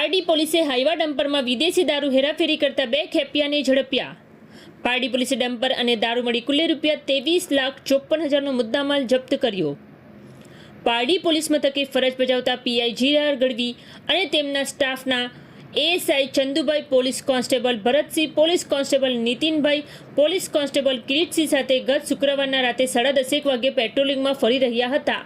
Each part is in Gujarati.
પારડી પોલીસે હાઈવા ડમ્પરમાં વિદેશી દારૂ હેરાફેરી કરતા બે ખેપિયાને ઝડપ્યા. પારડી પોલીસે ડમ્પર અને દારૂ મળી કુલ્લે રૂપિયા ત્રેવીસ લાખ ચોપન હજારનો મુદ્દામાલ જપ્ત કર્યો. પારડી પોલીસ મથકે ફરજ બજાવતા પીઆઈ જીઆર ગઢવી અને તેમના સ્ટાફના ASI Chandubhai, police constable Bharatsinh, police constable Nitinbhai, police constable Kiritsinh સાથે ગત શુક્રવારના રાતે સાડા દસેક વાગે પેટ્રોલિંગમાં ફરી રહ્યા હતા.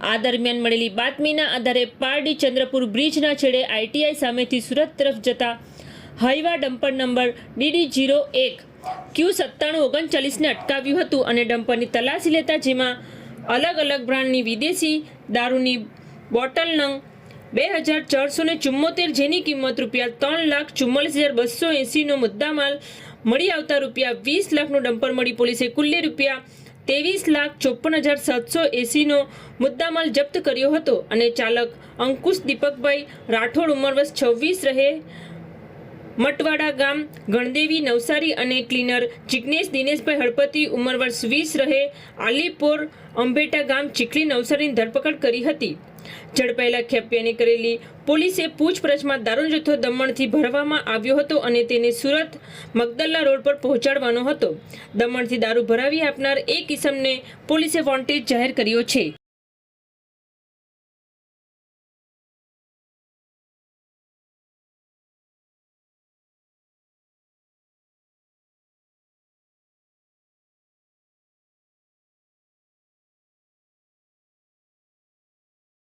આ દરમિયાન મળેલી બાતમીના આધારે પારડી ચંદ્રપુર બ્રિજના છેડે આઈટીઆઈ સામેથી સુરત તરફ જતા Hyva dumper number DD zero એક ક્યુ સત્તાણું ઓગણચાલીસને અટકાવ્યું હતું અને ડમ્પરની તલાશી લેતા જેમાં અલગ અલગ બ્રાન્ડની વિદેશી દારૂની બોટલ નંગ બે હજાર ચારસો ને ચુમ્મોતેર જેની કિંમત રૂપિયા ત્રણ લાખ ચુમ્માલીસ હજાર બસો એંસીનો મુદ્દામાલ મળી આવતા રૂપિયા વીસ લાખનો ડમ્પર મળી પોલીસે કુલ્લે રૂપિયા ત્રેવીસ લાખ ચોપન હજાર સાતસો એંસીનો મુદ્દામાલ જપ્ત કર્યો હતો અને ચાલક અંકુશ દીપકભાઈ રાઠોડ ઉંમર વર્ષ છવ્વીસ રહે મટવાડા ગામ ગણદેવી નવસારી અને ક્લીનર જિગ્નેશ દિનેશભાઈ હળપતિ ઉંમર વર્ષ વીસ રહે આલીપોર અંબેટા ગામ ચીખલી નવસારીની ધરપકડ કરી હતી. ઝડપાયેલા ખેપિયાને કરેલી પોલીસે પૂછપરછમાં દારૂનો જથ્થો દમણથી ભરવામાં આવ્યો હતો અને તેને સુરત મગદલ્લા રોડ પર પહોંચાડવાનો હતો. દમણથી દારૂ ભરાવી આપનાર એક ઇસમને પોલીસે વોન્ટેજ જાહેર કર્યો છે.